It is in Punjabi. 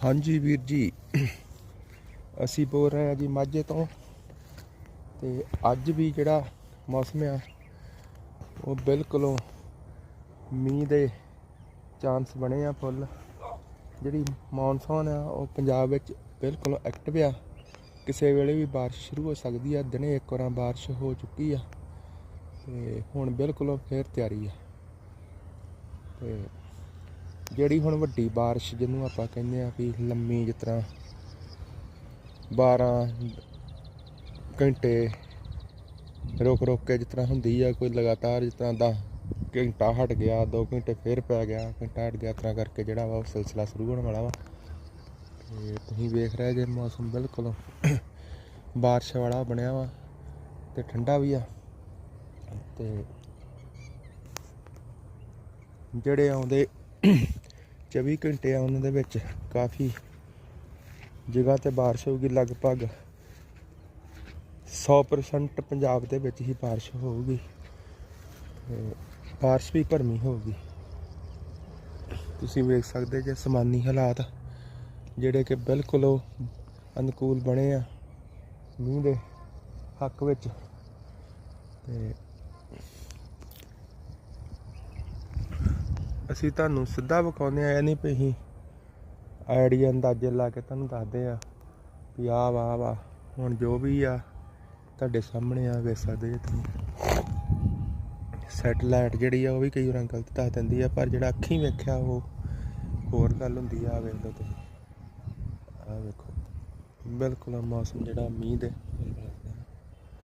ਹਾਂਜੀ ਵੀਰ ਜੀ, ਅਸੀਂ ਬੋਲ ਰਹੇ ਹਾਂ ਜੀ ਮਾਝੇ ਤੋਂ ਤੇ ਅੱਜ ਵੀ ਜਿਹੜਾ ਮੌਸਮ ਆ, ਉਹ ਬਿਲਕੁਲ ਮੀਂਹ ਦੇ ਚਾਂਸ ਬਣੇ ਆ ਫੁੱਲ। ਜਿਹੜੀ ਮੌਨਸੂਨ ਆ, ਉਹ ਪੰਜਾਬ ਵਿੱਚ ਬਿਲਕੁਲ ਐਕਟਿਵ ਆ। ਕਿਸੇ ਵੇਲੇ ਵੀ ਬਾਰਿਸ਼ ਸ਼ੁਰੂ ਹੋ ਸਕਦੀ ਆ, ਦਿਨੇ ਇੱਕ ਵਾਰਾਂ ਬਾਰਿਸ਼ ਹੋ ਚੁੱਕੀ ਆ ਤੇ ਹੁਣ ਬਿਲਕੁਲ ਫੇਰ ਤਿਆਰੀ ਆ। ਤੇ ਜਿਹੜੀ ਹੁਣ ਵੱਡੀ ਬਾਰਿਸ਼ ਜਿਹਨੂੰ ਆਪਾਂ ਕਹਿੰਦੇ ਆ ਵੀ ਲੰਮੀ ਜਿਸ ਤਰ੍ਹਾਂ 12 ਘੰਟੇ ਰੁਕ ਰੁਕ ਕੇ ਜਿਸ ਤਰ੍ਹਾਂ ਹੁੰਦੀ ਆ, ਕੋਈ ਲਗਾਤਾਰ ਜਿਸ ਤਰ੍ਹਾਂ ਦਾ ਘੰਟਾ ਹਟ ਗਿਆ 2 ਘੰਟੇ ਫੇਰ ਪੈ ਗਿਆ, ਘੰਟਾ ਹਟ ਗਿਆ, ਇਸ ਤਰ੍ਹਾਂ ਕਰਕੇ ਜਿਹੜਾ ਵਾ ਉਹ ਸਿਲਸਿਲਾ ਸ਼ੁਰੂ ਹੋਣ ਵਾਲਾ ਵਾ। ਤੇ ਤੁਸੀਂ ਵੇਖ ਰਹੇ ਜੇ ਮੌਸਮ ਬਿਲਕੁਲ ਬਾਰਿਸ਼ ਵਾਲਾ ਬਣਿਆ ਵਾ ਤੇ ਠੰਡਾ ਵੀ ਆ। ਤੇ ਜਿਹੜੇ ਆਉਂਦੇ 24 ਘੰਟੇ ਆ ਉਹਨਾਂ ਦੇ ਵਿੱਚ, ਕਾਫੀ ਜਗ੍ਹਾ ਤੇ ਬਾਰਿਸ਼ ਹੋਊਗੀ, ਲਗਭਗ 100% ਪੰਜਾਬ ਦੇ ਵਿੱਚ ਹੀ ਬਾਰਿਸ਼ ਹੋਊਗੀ ਤੇ ਬਾਰਿਸ਼ ਵੀ ਭਰਮੀ ਹੋਊਗੀ। ਤੁਸੀਂ ਵੇਖ ਸਕਦੇ ਜੇ ਸਮਾਨੀ ਹਾਲਾਤ, ਜਿਹੜੇ ਕਿ ਬਿਲਕੁਲ ਉਹ ਅਨੁਕੂਲ ਬਣੇ ਆ ਮੀਂਹ ਦੇ ਹੱਕ ਵਿੱਚ। ਤੇ ਅਸੀਂ ਤੁਹਾਨੂੰ ਸਿੱਧਾ ਵਿਖਾਉਂਦੇ ਆ ਇਹ ਨਹੀਂ ਵੀ ਅਸੀਂ ਆਈਡੀਆ ਅੰਦਾਜ਼ੇ ਲਾ ਕੇ ਤੁਹਾਨੂੰ ਦੱਸਦੇ ਆ ਵੀ ਆਹ ਵਾ ਆਹ ਵਾ। ਹੁਣ ਜੋ ਵੀ ਆ, ਤੁਹਾਡੇ ਸਾਹਮਣੇ ਆ, ਵੇਖ ਸਕਦੇ ਜੇ ਤੁਸੀਂ। ਸੈਟਲਾਈਟ ਜਿਹੜੀ ਆ, ਉਹ ਵੀ ਕਈ ਵਾਰ ਗਲਤ ਦੱਸ ਦਿੰਦੀ ਆ, ਪਰ ਜਿਹੜਾ ਅੱਖੀਂ ਵੇਖਿਆ, ਉਹ ਹੋਰ ਗੱਲ ਹੁੰਦੀ ਆ। ਆਹ ਵੇਖ ਲਓ ਤੁਸੀਂ। ਆਹ ਵੇਖੋ। ਬਿਲਕੁਲ ਮੌਸਮ ਜਿਹੜਾ, ਮੀਂਹ ਦੇ